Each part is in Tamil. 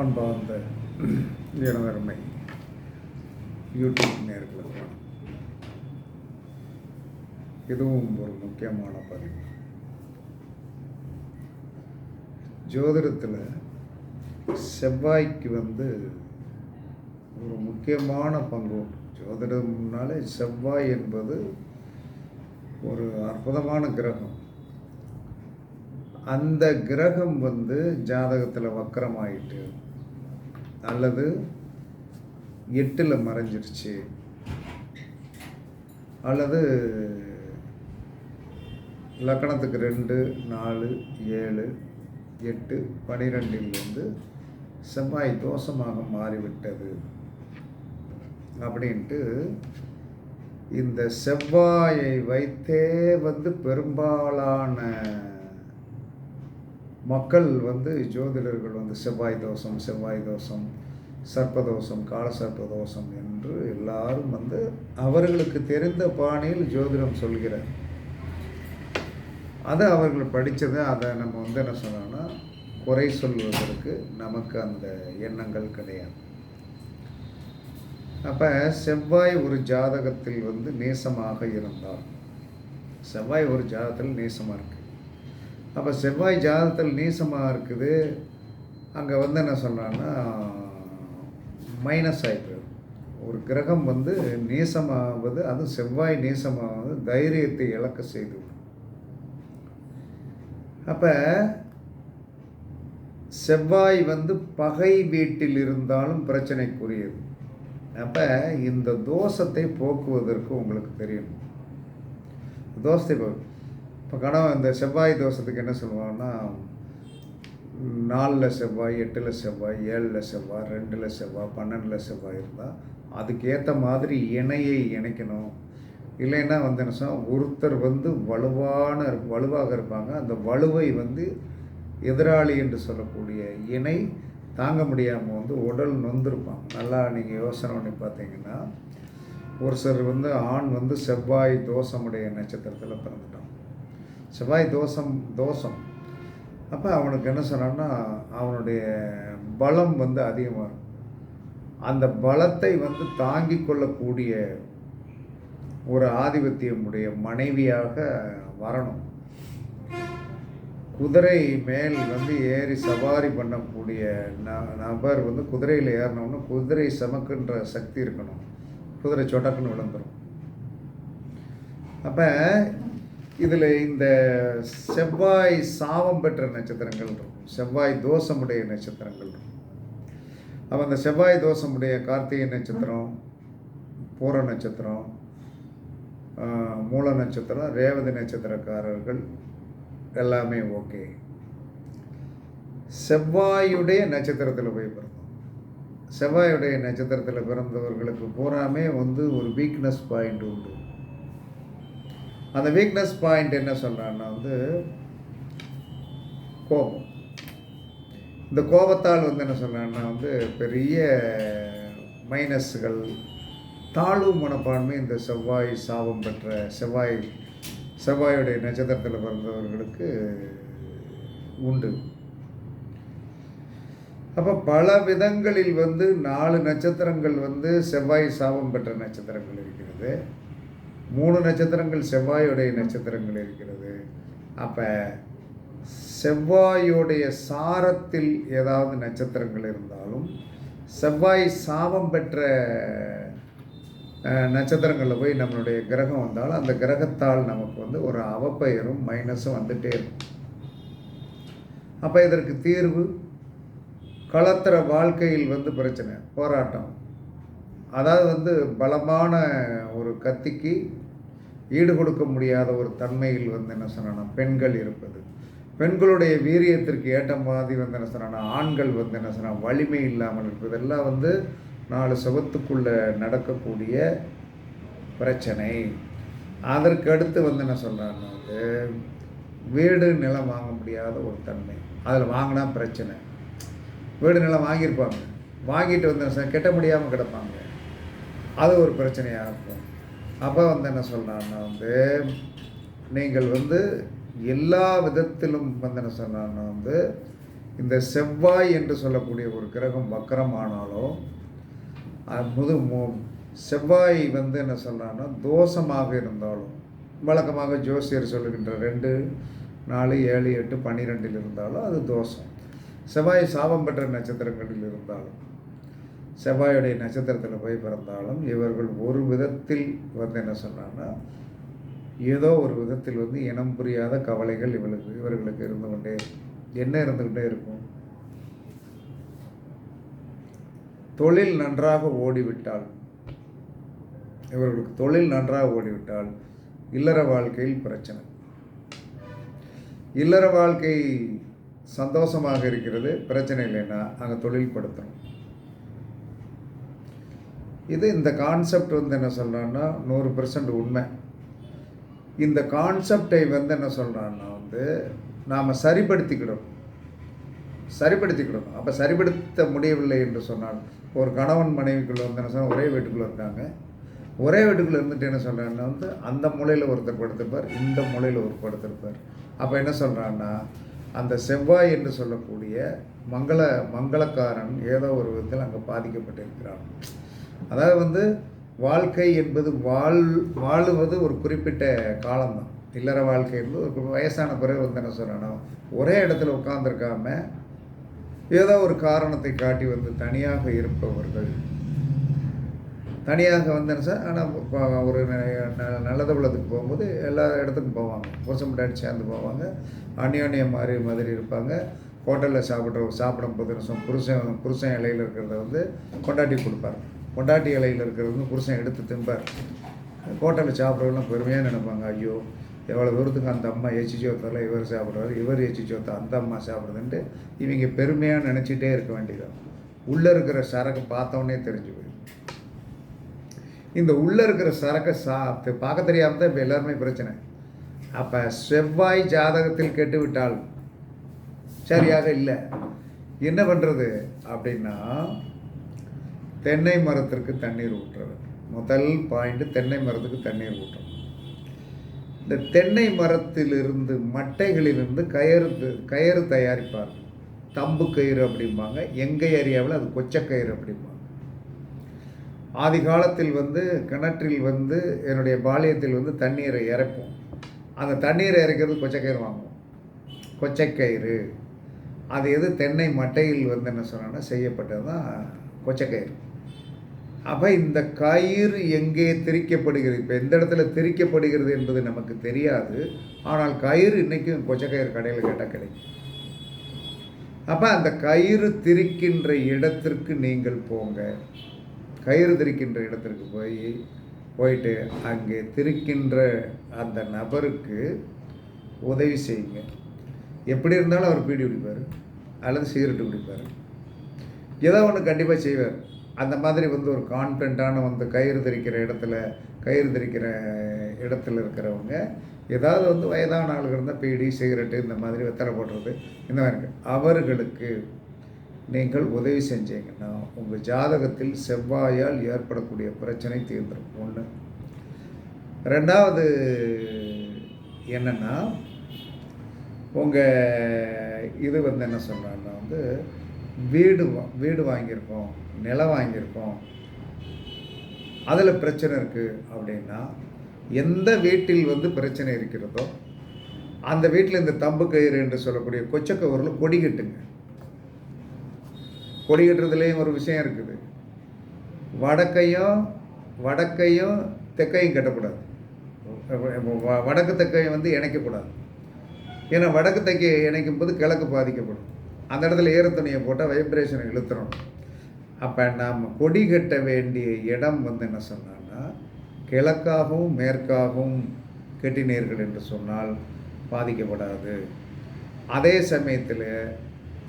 அன்பார்ந்த எனதருமை யூடியூப் நேர்களுக்கு இதுவும் ஒரு முக்கியமான பதிவு. ஜோதிடத்தில் செவ்வாய்க்கு வந்து ஒரு முக்கியமான பங்கு ஜோதிடம்னாலே செவ்வாய் என்பது ஒரு அற்புதமான கிரகம். அந்த கிரகம் வந்து ஜாதகத்தில் வக்கரமாயிட்டு அல்லது எட்டில் மறைஞ்சிருச்சு. அல்லது லக்கணத்துக்கு ரெண்டு நாலு ஏழு எட்டு பனிரெண்டில் வந்து செவ்வாய் தோஷமாக மாறிவிட்டது. அப்படின்ட்டு இந்த செவ்வாயை வைத்தே வந்து பெரும்பாலான மக்கள் வந்து ஜோதிடர்கள் வந்து செவ்வாய் தோஷம் செவ்வாய் தோஷம் சர்ப்பதோஷம் கால சர்ப்பதோஷம் என்று எல்லாரும் வந்து அவர்களுக்கு தெரிந்த பாணியில் ஜோதிடம் சொல்கிறார். அதை அவர்கள் படித்ததை அதை நம்ம வந்து என்ன சொன்னோம்னா குறை சொல்வதற்கு நமக்கு அந்த எண்ணங்கள் கிடையாது. அப்போ செவ்வாய் ஒரு ஜாதகத்தில் வந்து நேசமாக இருந்தால் செவ்வாய் ஒரு ஜாதகத்தில் நேசமாக இருக்குது அப்போ செவ்வாய் ஜாதத்தில் நீசமாக இருக்குது. அங்கே வந்து என்ன சொல்கிறான்னா மைனஸ் ஆகிட்டு ஒரு கிரகம் வந்து நீசமாவது அதுவும் செவ்வாய் நீசமாவது தைரியத்தை இழக்க செய்து. அப்போ செவ்வாய் வந்து பகை வீட்டில் இருந்தாலும் பிரச்சனைக்குரியது. அப்போ இந்த தோஷத்தை போக்குவதற்கு உங்களுக்கு தெரியும். தோஷத்தை போ இப்போ கணவன் இந்த செவ்வாய் தோஷத்துக்கு என்ன சொல்லுவாங்கன்னா நாலில் செவ்வாய் எட்டில் செவ்வாய் ஏழில் செவ்வாய் ரெண்டில் செவ்வாய் பன்னெண்டில் செவ்வாய் இருந்தால் அதுக்கேற்ற மாதிரி இணையை இணைக்கணும். இல்லைன்னா வந்து என்ன சொன்னால் ஒருத்தர் வந்து வலுவான வலுவாக இருப்பாங்க. அந்த வலுவை வந்து எதிராளி என்று சொல்லக்கூடிய இணை தாங்க முடியாமல் வந்து உடல் நொந்திருப்பாங்க. நல்லா நீங்கள் யோசனை பண்ணி பார்த்தீங்கன்னா ஒரு சிலர் வந்து ஆண் வந்து செவ்வாய் தோஷமுடைய நட்சத்திரத்தில் பிறந்துட்டான் செவ்வாய் தோஷம் தோஷம். அப்போ அவனுக்கு என்ன சொன்னான்னா அவனுடைய பலம் வந்து அதிகமாக அந்த பலத்தை வந்து தாங்கிக் கொள்ளக்கூடிய ஒரு ஆதிபத்தியமுடைய மனைவியாக வரணும். குதிரை மேல் வந்து ஏறி சவாரி பண்ணக்கூடிய ந நபர் வந்து குதிரையில் ஏறினோம்னா குதிரை சமக்குன்ற சக்தி இருக்கணும். குதிரை சொடக்குன்னு விழுந்துடும் அப்போ இதில் இந்த செவ்வாய் சாபம் பெற்ற நட்சத்திரங்கள் இருக்கும். செவ்வாய் தோஷமுடைய நட்சத்திரங்கள் இருக்கும். அப்போ அந்த செவ்வாய் தோஷமுடைய கார்த்திகை நட்சத்திரம் பூர நட்சத்திரம் மூல நட்சத்திரம் ரேவதி நட்சத்திரக்காரர்கள் எல்லாமே ஓகே. செவ்வாயுடைய நட்சத்திரத்தில் போய் பிறந்தோம். செவ்வாயுடைய நட்சத்திரத்தில் பிறந்தவர்களுக்கு பூராமே வந்து ஒரு வீக்னஸ் பாயிண்ட் உண்டு. அந்த வீக்னஸ் பாயிண்ட் என்ன சொல்கிறான்னா வந்து கோபம். இந்த கோபத்தால் வந்து என்ன சொல்கிறான்னா வந்து பெரிய மைனஸ்கள் தாழ்வு மனப்பான்மை இந்த செவ்வாய் சாபம் பெற்ற செவ்வாய் செவ்வாயுடைய நட்சத்திரத்தில் பிறந்தவர்களுக்கு உண்டு. அப்போ பல விதங்களில் வந்து நாலு நட்சத்திரங்கள் வந்து செவ்வாய் சாபம் பெற்ற நட்சத்திரங்கள் இருக்கிறது. மூணு நட்சத்திரங்கள் செவ்வாயுடைய நட்சத்திரங்கள் இருக்கிறது. அப்போ செவ்வாயுடைய சாரத்தில் ஏதாவது நட்சத்திரங்கள் இருந்தாலும் செவ்வாய் சாபம் பெற்ற நட்சத்திரங்களில் போய் நம்மளுடைய கிரகம் வந்தாலும் அந்த கிரகத்தால் நமக்கு வந்து ஒரு அவப்பெயரும் மைனஸும் வந்துகிட்டே இருக்கும். அப்போ இதற்கு தீர்வு களத்திர வாழ்க்கையில் வந்து பிரச்சனை போராட்டம். அதாவது வந்து பலமான ஒரு கத்திக்கு ஈடு கொடுக்க முடியாத ஒரு தன்மையில் வந்து என்ன சொன்னா பெண்கள் இருப்பது. பெண்களுடைய வீரியத்திற்கு ஏற்ற மாதிரி வந்து என்ன சொன்னா ஆண்கள் வந்து என்ன சொன்னால் வலிமை இல்லாமல் இருப்பது. எல்லாம் வந்து நாலு சுகத்துக்குள்ளே நடக்கக்கூடிய பிரச்சனை. அதற்கு அடுத்து வந்து என்ன சொல்கிறாங்கன்னா வந்து வீடு நிலம் வாங்க முடியாத ஒரு தன்மை. அதில் வாங்கினா பிரச்சனை. வீடு நிலம் வாங்கியிருப்பாங்க. வாங்கிட்டு வந்து கெட்ட முடியாமல் கிடப்பாங்க. அது ஒரு பிரச்சனையாக இருக்கும். அப்போ வந்து என்ன சொல்கிறான்னா வந்து நீங்கள் வந்து எல்லா விதத்திலும் வந்து என்ன சொன்னான்னா வந்து இந்த செவ்வாய் என்று சொல்லக்கூடிய ஒரு கிரகம் வக்கரமானாலோ அது முது மு- செவ்வாய் வந்து என்ன சொல்கிறான்னா தோஷமாக இருந்தாலும் வழக்கமாக ஜோசியர் சொல்லுகின்ற ரெண்டு நாலு ஏழு எட்டு பன்னிரெண்டில் இருந்தாலும் அது தோஷம். செவ்வாய் சாபம் பெற்ற நட்சத்திரங்களில் இருந்தாலும் செவ்வாயுடைய நட்சத்திரத்தில் போய் பிறந்தாலும் இவர்கள் ஒரு விதத்தில் வந்து என்ன சொன்னான்னா ஏதோ ஒரு விதத்தில் வந்து இனம் புரியாத கவலைகள் இவளுக்கு இவர்களுக்கு இருந்து கொண்டே என்ன இருந்துக்கிட்டே இருக்கும்? தொழில் நன்றாக ஓடிவிட்டால் இவர்களுக்கு தொழில் நன்றாக ஓடிவிட்டால் இல்லற வாழ்க்கையில் பிரச்சனை. இல்லற வாழ்க்கை சந்தோஷமாக இருக்கிறது பிரச்சனை இல்லைன்னா அங்கே தொழில் படுத்தணும் இது இந்த கான்செப்ட் வந்து என்ன சொல்கிறான்னா நூறு பர்சன்ட் உண்மை. இந்த கான்செப்டை வந்து என்ன சொல்கிறான்னா வந்து நாம் சரிப்படுத்திக்கிடணும். சரிப்படுத்திக்கிடணும். அப்போ சரிப்படுத்த முடியவில்லை என்று சொன்னால் ஒரு கணவன் மனைவிக்குள்ள வந்து என்ன சொன்னால் ஒரே வீட்டுக்குள்ளே இருக்காங்க. ஒரே வீட்டுக்குள்ளே இருந்துட்டு என்ன சொல்கிறான்னா வந்து அந்த மூலையில் ஒருத்தர் படுத்திருப்பார் இந்த மூலையில் ஒரு படுத்திருப்பார். அப்போ என்ன சொல்கிறான்னா அந்த செவ்வாய் என்று சொல்லக்கூடிய மங்கள மங்களக்காரன் ஏதோ ஒரு விதத்தில் அங்கே பாதிக்கப்பட்டிருக்கிறான். அதாவது வந்து வாழ்க்கை என்பது வாழ் வாழுவது ஒரு குறிப்பிட்ட காலம்தான். இல்லற வாழ்க்கை என்பது ஒரு வயசான பிறகு வந்து என்ன சொல்லணும்? ஒரே இடத்துல உட்காந்துருக்காம ஏதோ ஒரு காரணத்தை காட்டி வந்து தனியாக இருப்பவர்கள். தனியாக வந்து என்ன சார் ஆனால் ஒரு ந- ந- நல்லது உள்ளதுக்கு போகும்போது எல்லா இடத்துக்கும் போவாங்க. புருஷன் முன்னாடி சேர்ந்து போவாங்க. அந்யோன்யம் மாதிரி மாதிரி இருப்பாங்க. ஹோட்டலில் சாப்பிட்ற சாப்பிடும் போது புருஷன் புருஷன் இலையில் இருக்கிறத வந்து கொண்டாட்டி கொடுப்பாங்க பொண்டாட்டி இலையில் இருக்கிறவங்க புருஷன் எடுத்து திம்பார். ஹோட்டலில் சாப்பிட்றவங்களாம் பெருமையாக நினைப்பாங்க. ஐயோ எவ்வளோ தூரத்துக்கு அந்த அம்மா எச்சி சோத்தில் இவர் சாப்பிட்றாரு இவர் எச்சி சோத்தை அந்த அம்மா சாப்பிட்றதுன்ட்டு இவங்க பெருமையாக நினச்சிட்டே இருக்க வேண்டியது உள்ளே இருக்கிற சரக்கு பார்த்தோன்னே தெரிஞ்சு போயிடும். இந்த உள்ளே இருக்கிற சரக்கை சா பார்க்க தெரியாமல் தான் இப்போ எல்லாருமே பிரச்சனை. அப்போ செவ்வாய் ஜாதகத்தில் கெட்டு விட்டால் சரியாக இல்லை. என்ன பண்ணுறது அப்படின்னா தென்னை மரத்திற்கு தண்ணீர் ஊற்றுறது. முதல் பாயிண்ட்டு தென்னை மரத்துக்கு தண்ணீர் ஊற்றணும் இந்த தென்னை மரத்திலிருந்து மட்டைகளிலிருந்து கயிறு கயிறு தயாரிப்பார். தம்பு கயிறு அப்படிம்பாங்க. எங்கள் ஏரியாவில் அது கொச்சக்கயிறு அப்படிம்பாங்க. ஆதி காலத்தில் வந்து கிணற்றில் வந்து என்னுடைய பாலியத்தில் வந்து தண்ணீரை இறைப்போம். அந்த தண்ணீரை இறைக்கிறது கொச்சக்கயிறு வாங்குவோம். கொச்சைக்கயிறு. அது எது தென்னை மட்டையில் வந்து என்ன சொன்னால் செய்யப்பட்டது தான் கொச்சக்கயிறு. அப்போ இந்த கயிறு எங்கே திரிக்கப்படுகிறது? இப்போ எந்த இடத்துல திரிக்கப்படுகிறது என்பது நமக்கு தெரியாது. ஆனால் கயிறு இன்றைக்கும் கொச்சக்கயிறு கடையில் கேட்டால் கிடைக்கும். அப்போ அந்த கயிறு திரிக்கின்ற இடத்திற்கு நீங்கள் போங்க. கயிறு திரிக்கின்ற இடத்திற்கு போய் போயிட்டு அங்கே திரிக்கின்ற அந்த நபருக்கு உதவி செய்யுங்க. எப்படி இருந்தாலும் அவர் பீடி பிடிப்பார் அல்லது சிகரெட்டு பிடிப்பார் ஏதோ ஒன்று கண்டிப்பாக செய்வார். அந்த மாதிரி வந்து ஒரு கான்ஃபிடண்ட்டான வந்து கயிறு தெரிக்கிற இடத்துல கயிறு தெரிக்கிற இடத்துல இருக்கிறவங்க ஏதாவது வந்து வயதான ஆளுங்க இருந்தால் பீடி சிகரெட்டு இந்த மாதிரி வெத்தலை போடுறது இந்த மாதிரி அவர்களுக்கு நீங்கள் உதவி செஞ்சீங்கன்னா உங்கள் ஜாதகத்தில் செவ்வாயால் ஏற்படக்கூடிய பிரச்சனை தீர்ந்துடும் ஒன்று ரெண்டாவது என்னென்னா உங்கள் இது வந்து என்ன சொல்கிறாங்கன்னா வந்து வீடு வீடு வாங்கியிருக்கோம் நிலம் வாங்கியிருக்கோம். அதில் பிரச்சனை இருக்குது அப்படின்னா எந்த வீட்டில் வந்து பிரச்சனை இருக்கிறதோ அந்த வீட்டில் இந்த தம்பு கயிறு என்று சொல்லக்கூடிய கொச்சக்கவரில் கொடி கட்டுங்க. கொடி கட்டுறதுலேயும் ஒரு விஷயம் இருக்குது. வடக்கையும் வடக்கையும் தெற்கையும் கட்டக்கூடாது. வடக்கு தெற்கையும் வந்து இணைக்கக்கூடாது. ஏன்னா வடக்கு தெக்கையை இணைக்கும் போது கிழக்கு பாதிக்கப்படும். அந்த இடத்துல ஈரத்துணியை போட்டால் வைப்ரேஷனை இழுத்துறோம் அப்போ நாம் கொடி கட்ட வேண்டிய இடம் வந்து என்ன சொன்னான்னா கிழக்காகவும் மேற்காகவும் கட்டினீர்கள் என்று சொன்னால் பாதிக்கப்படாது. அதே சமயத்தில்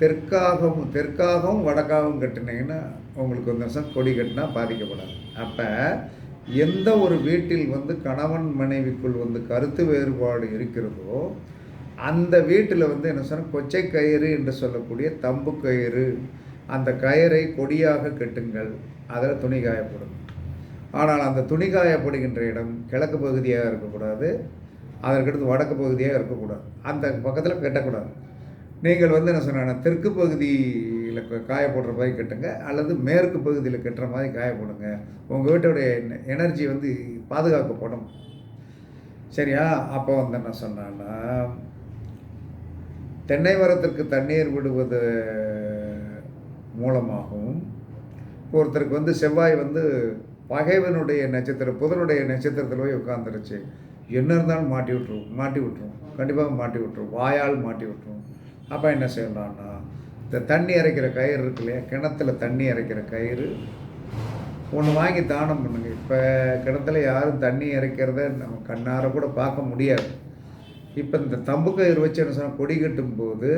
தெற்காகவும் தெற்காகவும் வடக்காகவும் கட்டினீங்கன்னா உங்களுக்கு வந்து வருஷம் கொடி கட்டினா பாதிக்கப்படாது. அப்போ எந்த ஒரு வீட்டில் வந்து கணவன் மனைவிக்குள் வந்து கருத்து வேறுபாடு இருக்கிறதோ அந்த வீட்டில் வந்து என்ன சொன்னால் கொச்சை கயிறு என்று சொல்லக்கூடிய தம்பு கயிறு. அந்த கயிறை கொடியாக கெட்டுங்கள். அதில் துணி காயப்படும். ஆனால் அந்த துணி காயப்படுகின்ற இடம் கிழக்கு பகுதியாக இருக்கக்கூடாது. அதற்கடுத்து வடக்கு பகுதியாக இருக்கக்கூடாது. அந்த பக்கத்தில் கட்டக்கூடாது. நீங்கள் வந்து என்ன சொன்னா தெற்கு பகுதியில் காய போடுற மாதிரி கட்டுங்க. அல்லது மேற்கு பகுதியில் கட்டுற மாதிரி காய போடுங்க உங்கள் வீட்டுடைய எனர்ஜி வந்து பாதுகாக்கப்படும். சரியா? அப்போ வந்து என்ன சொன்னான்னா தென்னை மரத்திற்கு தண்ணீர் விடுவது மூலமாகவும் ஒருத்தருக்கு வந்து செவ்வாய் வந்து பகைவனுடைய நட்சத்திரம் புதனுடைய நட்சத்திரத்தில் போய் உட்காந்துருச்சு என்ன இருந்தாலும் மாட்டி விட்ருவோம் மாட்டி விட்டுரும். கண்டிப்பாக மாட்டி விட்டுரும். வாயால் மாட்டி விட்டுரும். அப்போ என்ன செய்யலாம்னா இந்த தண்ணி இறைக்கிற கயிறு இருக்கு இல்லையா? கிணத்துல தண்ணி இறைக்கிற கயிறு. ஒன்று வாங்கி தானம் பண்ணுங்க. இப்போ கிணத்துல யாரும் தண்ணி இறைக்கிறத நம்ம கண்ணார கூட பார்க்க முடியாது. இப்போ இந்த தம்பு கயிறு வச்சு என்ன சொன்னால் கொடி கட்டும் போது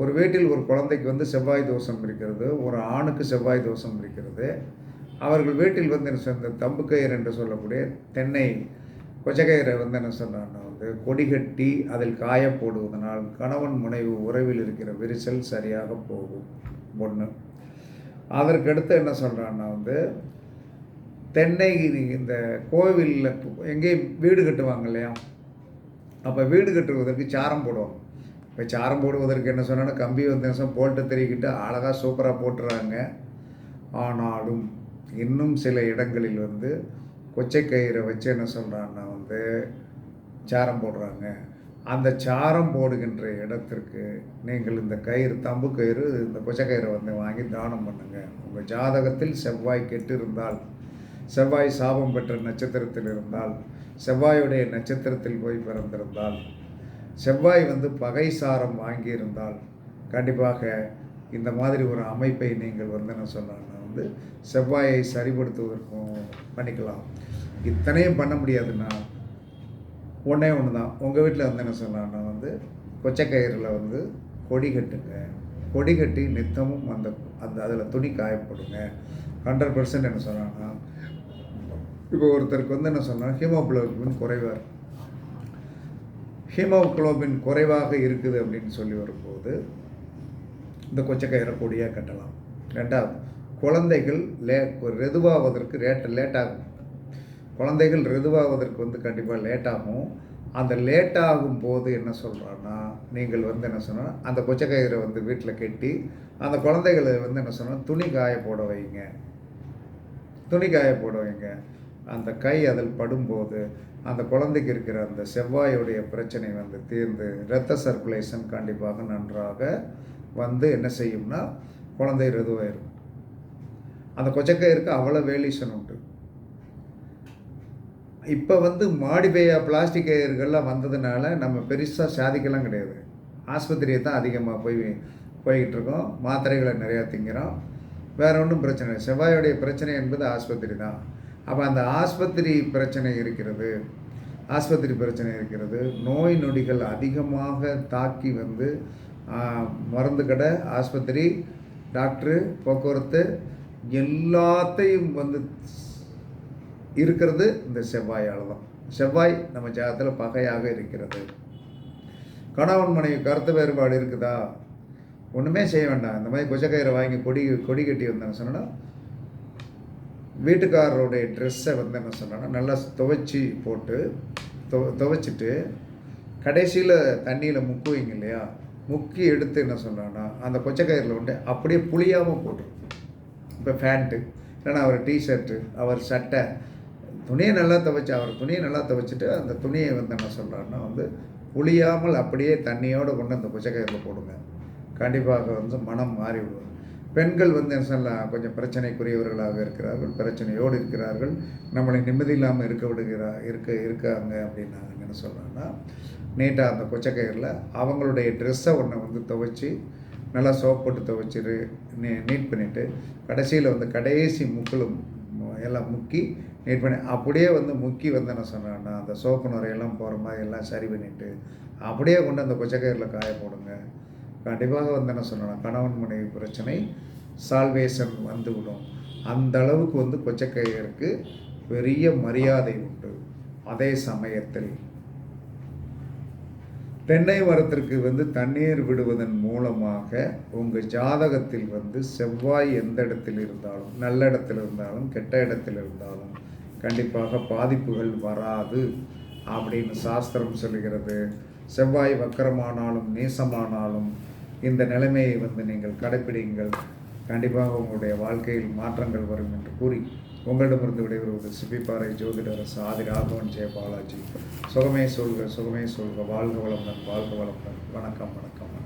ஒரு வீட்டில் ஒரு குழந்தைக்கு வந்து செவ்வாய் தோஷம் இருக்கிறது ஒரு ஆணுக்கு செவ்வாய் தோஷம் இருக்கிறது. அவர்கள் வீட்டில் வந்து என்ன சொன்ன இந்த தம்பு கயிறு என்று சொல்லக்கூடிய தென்னை கொச்சக்கயிறை வந்து என்ன சொன்னான்னா வந்து கொடி கட்டி அதில் காய போடுவதனால் கணவன் முனைவு உறவில் இருக்கிற விரிசல் சரியாக போகும். ஒன்று அதற்கடுத்து என்ன சொல்கிறான்னா வந்து தென்னை இந்த கோவிலில் எங்கேயும் வீடு கட்டுவாங்க இல்லையா? அப்போ வீடு கட்டுவதற்கு சாரம் போடுவாங்க இப்போ சாரம் போடுவதற்கு என்ன சொன்னா கம்பி வந்து போல்ட்டு தெரிவிக்கிட்டு அழகாக சூப்பராக போட்டுறாங்க. ஆனாலும் இன்னும் சில இடங்களில் வந்து கொச்சை கயிறை வச்சு என்ன சொல்கிறான்னா வந்து சாரம் போடுறாங்க. அந்த சாரம் போடுகின்ற இடத்திற்கு நீங்கள் இந்த கயிறு தம்பு கயிறு இந்த கொச்சை கயிறை வந்து வாங்கி தானம் பண்ணுங்கள் உங்கள் ஜாதகத்தில் செவ்வாய் கெட்டு இருந்தால் செவ்வாய் சாபம் பெற்ற நட்சத்திரத்தில் இருந்தால் செவ்வாயுடைய நட்சத்திரத்தில் போய் பிறந்திருந்தால் செவ்வாய் வந்து பகை சாரம் வாங்கியிருந்தால் கண்டிப்பாக இந்த மாதிரி ஒரு அமைப்பை நீங்கள் வந்து என்ன சொன்னாங்கன்னா வந்து செவ்வாயை சரிப்படுத்துவதற்கும் பண்ணிக்கலாம். இத்தனையும் பண்ண முடியாதுன்னா ஒன்றே ஒன்று தான் உங்கள் வீட்டில் வந்து என்ன சொன்னான்னா வந்து கொச்சக்கயிறில் வந்து கொடி கட்டுங்க. கொடி கட்டி நித்தமும் அந்த அந்த அதில் துணி காயப்படுங்க. ஹண்ட்ரட் பர்சன்ட் என்ன சொன்னாங்கன்னா இப்போ ஒருத்தருக்கு வந்து என்ன சொன்னால் ஹீமோக்ளோபின் குறைவாக ஹீமோக்ளோபின் குறைவாக இருக்குது அப்படின்னு சொல்லி வரும்போது இந்த கொச்சக்கயிறை கொடியாக கட்டலாம். ரெண்டாவது குழந்தைகள் லே ரெதுவாவதற்கு ரேட் லேட் ஆகும் குழந்தைகள் ரெதுவாவதற்கு வந்து கண்டிப்பாக லேட் ஆகும் அந்த லேட் ஆகும் போது என்ன சொல்கிறான்னா நீங்கள் வந்து என்ன சொன்னால் அந்த கொச்சக்கயிறை வந்து வீட்டில் கட்டி அந்த குழந்தைகளை வந்து என்ன சொன்னால் துணி காய போட வைங்க. துணி காய போட வைங்க. அந்த கை அதில் படும்போது அந்த குழந்தைக்கு இருக்கிற அந்த செவ்வாயுடைய பிரச்சனை வந்து தீர்ந்து இரத்த சர்க்குலேஷன் கண்டிப்பாக நன்றாக வந்து என்ன செய்யும்னா குழந்தை ரெதுவாயிரும். அந்த கொச்சக்கயிருக்கு அவ்வளோ வேலியூஷன் உண்டு. இப்போ வந்து மாடிபேயா பிளாஸ்டிக் கயிறுகள்லாம் வந்ததுனால நம்ம பெருசாக சாதிக்கலாம் கிடையாது. ஆஸ்பத்திரியை தான் அதிகமாக போய் போய்கிட்டு இருக்கோம். மாத்திரைகளை நிறையா திங்கிறோம். வேற ஒன்றும் பிரச்சனை இல்லை. செவ்வாயுடைய பிரச்சனை என்பது ஆஸ்பத்திரி தான். அப்போ அந்த ஆஸ்பத்திரி பிரச்சனை இருக்கிறது. ஆஸ்பத்திரி பிரச்சனை இருக்கிறது. நோய் நொடிகள் அதிகமாக தாக்கி வந்து மருந்து கடை ஆஸ்பத்திரி டாக்டரு போக்குவரத்து எல்லாத்தையும் வந்து இருக்கிறது இந்த செவ்வாயால் தான். செவ்வாய் நம்ம ஜாதத்தில் பகையாக இருக்கிறது. கணவன் மனைவி கருத்து வேறுபாடு இருக்குதா? ஒன்றுமே செய்ய வேண்டாம். இந்த மாதிரி குஜக்கயிறை வாங்கி கொடி கொடி கட்டி வந்தேன்னு சொன்னால் வீட்டுக்காரருடைய ட்ரெஸ்ஸை வந்து என்ன சொன்னா நல்லா துவைச்சி போட்டு துவ துவைச்சிட்டு கடைசியில் தண்ணியில் முக்குவீங்க இல்லையா? முக்கி எடுத்து என்ன சொல்கிறான்னா அந்த கொச்சக்கயிறில் வந்து அப்படியே புளியாமல் போட்டுரும். இப்போ ஃபேண்ட்டு இல்லைன்னா அவர் டிஷர்ட்டு அவர் சட்டை துணியை நல்லா துவைச்சி அவர் துணியை நல்லா துவைச்சிட்டு அந்த துணியை வந்து என்ன சொல்கிறாருன்னா வந்து புளியாமல் அப்படியே தண்ணியோடு கொண்டு அந்த கொச்சக்கயிறில் போடுங்க. கண்டிப்பாக வந்து மனம் மாறி பெண்கள் வந்து என்ன சொல்லலாம் கொஞ்சம் பிரச்சனைக்குரியவர்களாக இருக்கிறார்கள் பிரச்சனையோடு இருக்கிறார்கள் நம்மளை நிம்மதி இல்லாமல் இருக்க விடுகிறா இருக்க இருக்காங்க அப்படின்னு என்ன சொல்கிறேன்னா நீட்டாக அந்த கொச்சக்கயிறில் அவங்களுடைய ட்ரெஸ்ஸை ஒன்று வந்து துவைச்சி நல்லா சோப் போட்டு துவைச்சிரு நீ நீட் பண்ணிவிட்டு கடைசியில் வந்து கடைசி முக்களும் எல்லாம் முக்கி நீட் பண்ணி அப்படியே வந்து முக்கி வந்து என்ன சொன்னாங்கன்னா அந்த சோப்பு நுரையெல்லாம் போகிற மாதிரி எல்லாம் சரி பண்ணிவிட்டு அப்படியே கொண்டு அந்த கொச்சக்கயிறில் காய போடுங்க. கண்டிப்பாக வந்து என்ன சொல்லணும் கணவன் மனைவி பிரச்சனை சால்வேஷன் வந்துவிடும் அந்த அளவுக்கு வந்து கொச்சக்கையருக்கு பெரிய மரியாதை உண்டு. அதே சமயத்தில் தென்னை மரத்திற்கு வந்து தண்ணீர் விடுவதன் மூலமாக உங்கள் ஜாதகத்தில் வந்து செவ்வாய் எந்த இடத்தில் இருந்தாலும் நல்ல இடத்தில் இருந்தாலும் கெட்ட இடத்தில் இருந்தாலும் கண்டிப்பாக பாதிப்புகள் வராது அப்படின்னு சாஸ்திரம் சொல்கிறது செவ்வாய் வக்கரமானாலும் நேசமானாலும் இந்த நிலைமையை வந்து நீங்கள் கடைப்பிடிங்கள் கண்டிப்பாக உங்களுடைய வாழ்க்கையில் மாற்றங்கள் வரும் என்று கூறி உங்களிடமிருந்து விடைபெறுவது சிப்பிப்பாறை ஜோதிடரசு ஆதி ராகவன் ஜெய பாலாஜி சுகமே சொல்க சுகமே சொல்க வாழ்க வளமுடன் வாழ்க வளமுடன். வணக்கம் வணக்கம்.